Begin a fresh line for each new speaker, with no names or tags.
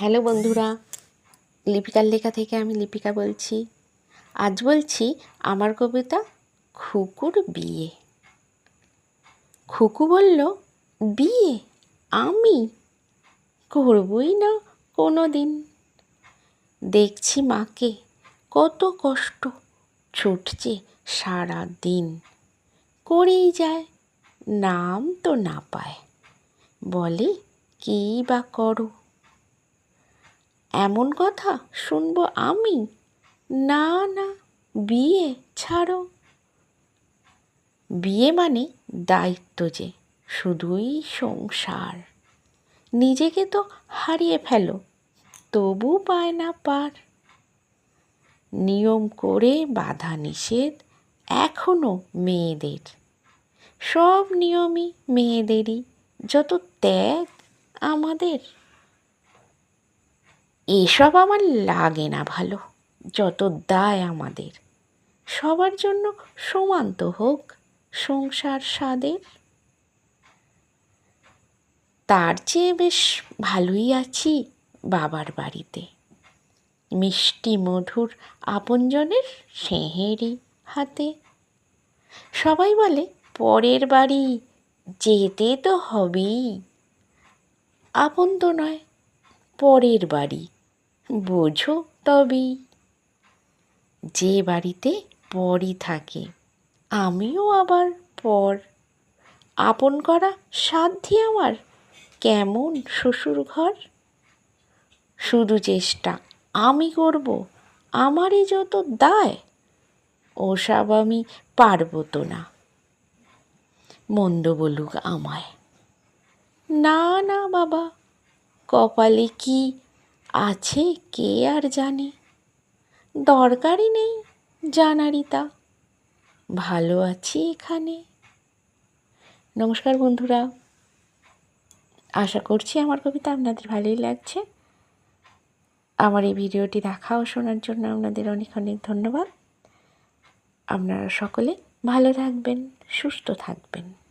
Hello বন্ধুরা, লিপিকার লেখা থেকে আমি লিপিকা বলছি। আজ বলছি আমার কবিতা খুকুর বিয়ে। খুকু বলল, বিয়ে আমি করবই না কোনো দিন দেখছি মাকে কত কষ্ট ছুটছে সারা দিন করেই যায়, নাম তো না পায়। বলে, কী বা করো? এমন কথা শুনব আমি? না না, বিয়ে ছাড়ো। বিয়ে মানে দায়িত্ব যে, শুধুই সংসার। নিজেকে তো হারিয়ে ফেলো, তবু পায় না পার। নিয়ম করে বাধা নিষেধ এখনও মেয়েদের। সব নিয়মই মেয়েদেরই, যত ত্যাগ আমাদের। এসব আমার লাগে না ভালো, যত দায় আমাদের। সবার জন্য সমান তো হোক সংসার স্বাদের। তার চেয়ে বেশ ভালোই আছি বাবার বাড়িতে। মিষ্টি মধুর আপনজনের সেহেরি হাতে। সবাই বলে, পরের বাড়ি যেতে তো হবেই। আপন তো নয়, পরের বাড়ি বোঝো তবেই। যে বাড়িতে পরই থাকে, আমিও আবার পর। আপন করা সাধ্যি আমার, কেমন শ্বশুর ঘর শুধু চেষ্টা আমি করব, আমারই যত দায়, ওসব আমি পারব তো না। মন্দ বলুক আমায়। না না বাবা, কপালে কি আছে কে আর জানে? দরকারই নেই জানারই তা। ভালো আছি এখানে। নমস্কার বন্ধুরা। আশা করছি আমার কবিতা আপনাদের ভালোই লাগছে। আমার এই ভিডিওটি দেখা ও শোনার জন্য আপনাদের অনেক অনেক ধন্যবাদ। আপনারা সকলে ভালো থাকবেন, সুস্থ থাকবেন।